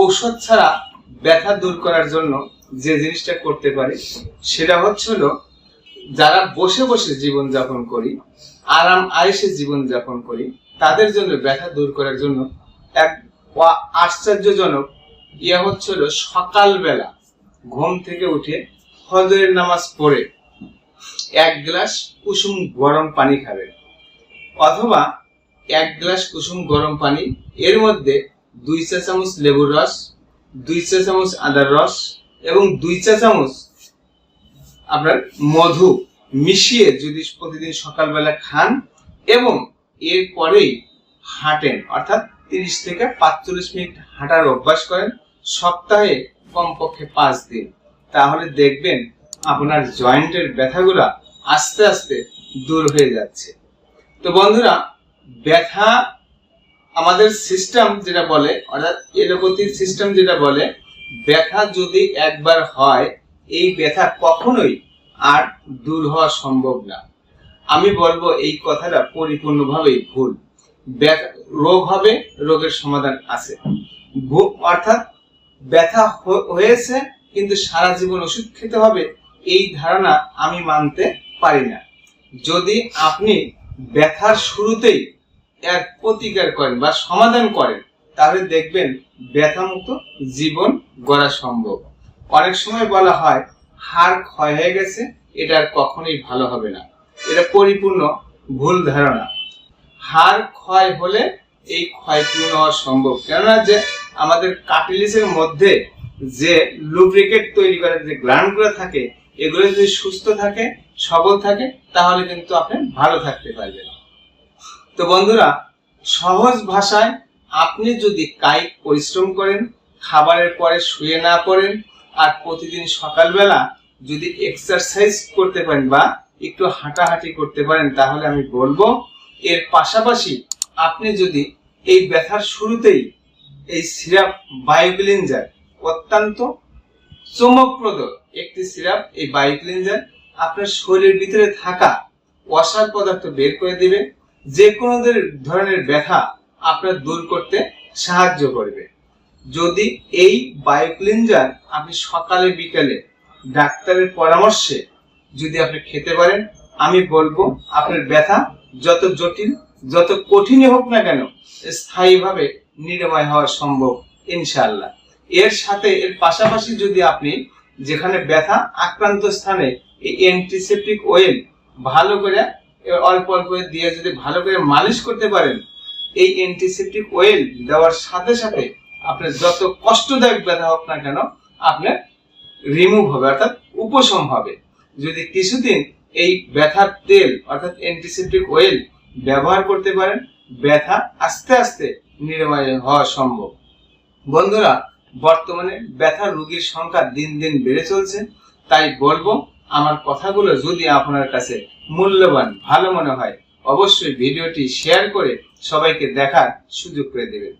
ঔষধ ছাড়া ব্যথা দূর করার জন্য যে জিনিসটা করতে পারি, সেটা হচ্ছে যারা বসে বসে জীবন যাপন করি, আরাম আয়েসে জীবন যাপন করি, তাদের জন্য ব্যথা দূর করার জন্য এক আশ্চর্যজনক ইয়া হচ্ছে হলো সকালবেলা ঘুম থেকে উঠে ফজরের নামাজ পড়ে এক গ্লাস কুসুম গরম পানি খাবেন অথবা এক গ্লাস কুসুম গরম পানি, এর মধ্যে দুই চা চামচ লেবুর রস, দুই চা চামচ আদার রস এবং দুই চা চামচ আপনার মধু মিশিয়ে যদি প্রতিদিন সকালবেলা খান এবং এরপরেই হাঁটেন, অর্থাৎ তিরিশ থেকে পাঁচচল্লিশ মিনিট হাঁটার অভ্যাস করেন, সপ্তাহে কমপক্ষে পাঁচ দিন। তাহলে দেখবেন আপনার জয়েন্টের ব্যথাগুলা আস্তে আস্তে দূর হয়ে যাচ্ছে। তো বন্ধুরা, ব্যথা আমাদের সিস্টেম যেটা বলে, অর্থাৎ এলোপ্যাথির সিস্টেম যেটা বলে, ব্যথা যদি একবার হয়, এই ব্যথা কখনোই আর দূর হওয়া সম্ভব না। আমি বলব এই কথাটা পরিপূর্ণভাবেই ভুল। রোগ হবে, রোগের সমাধান আছে। অর্থাৎ ব্যথা হয়েছে, কিন্তু সারা জীবন ওষুধ খেতে হবে, এই ধারণা আমি মানতে পারি না। যদি আপনি ব্যথার শুরুতেই এর প্রতিকার করেন বা সমাধান করেন, তাহলে দেখবেন ব্যথামুক্ত জীবন গড়া সম্ভব। অনেক সময় বলা হয়, হাড় ক্ষয় হয়ে গেছে, এটা আর কখনোই ভালো হবে না। এটা পরিপূর্ণ ভুল ধারণা। হাড় ক্ষয় হলে এই ক্ষয় পূর্ণ হওয়া সম্ভব। কেননা যে আমাদের কাটিলিসের মধ্যে যে লুব্রিকেট তৈরি করার যে গ্ল্যান্ডগুলো থাকে, এগুলো যদি সুস্থ থাকে, সবল থাকে, তাহলে কিন্তু আপনি ভালো থাকতে পারবেন। তো বন্ধুরা, সহজ ভাষায় আপনি যদি কায়িক পরিশ্রম করেন, খাবারের পরে শুয়ে না পড়েন, আর প্রতিদিন সকালবেলা যদি এক্সারসাইজ করতে পারেন বা একটু হাঁটাহাঁটি করতে পারেন, তাহলে আমি বলব, এর পাশাপাশি আপনি যদি এই ব্যথার শুরুতেই এই সিরাপ বায়োক্লিনজার, অত্যন্ত চমকপ্রদ একটি সিরাপ, এই বায়োক্লিনজার আপনার শরীরের ভিতরে থাকা অসার পদার্থ বের করে দিবে। যে কোনো ধরনের ব্যথা আপনার দূর করতে সাহায্য করবে। যদি এই বায়োক্লিনজার আপনি সকালে, বিকালে ডাক্তারের পরামর্শে যদি আপনি খেতে পারেন, আমি বলব আপনার ব্যথা যত জটিল, যত কঠিনই হোক না কেন, স্থায়ীভাবে নিরাময় হওয়া সম্ভব, ইনশাআল্লাহ। এর সাথে, এর পাশাপাশি যদি আপনি যেখানে ব্যথা আক্রান্ত স্থানে এই অ্যান্টিসেপটিক অয়েল ভালো করে এ অল্প অল্প দিয়ে যদি ভালো করে মালিশ করতে পারেন, এই অ্যান্টিসেপটিক অয়েল দেওয়ার সাথে সাথে আপনার যত কষ্টদায়ক ব্যথা হোক না কেন, আপনার রিমুভ হবে, অর্থাৎ উপশম হবে। যদি কিছুদিন এই ব্যথার তেল, অর্থাৎ অ্যান্টিসেপটিক অয়েল ব্যবহার করতে পারেন, ব্যথা আস্তে আস্তে নিরাময় হওয়া সম্ভব। বন্ধুরা, বর্তমানে ব্যথা রোগীর সংখ্যা দিন দিন বেড়ে চলছে, তাই বলব আমার কথাগুলো যদি আপনার কাছে মূল্যবান, ভালো মনে হয়, অবশ্যই ভিডিওটি শেয়ার করে সবাইকে দেখার সুযোগ করে দেবেন।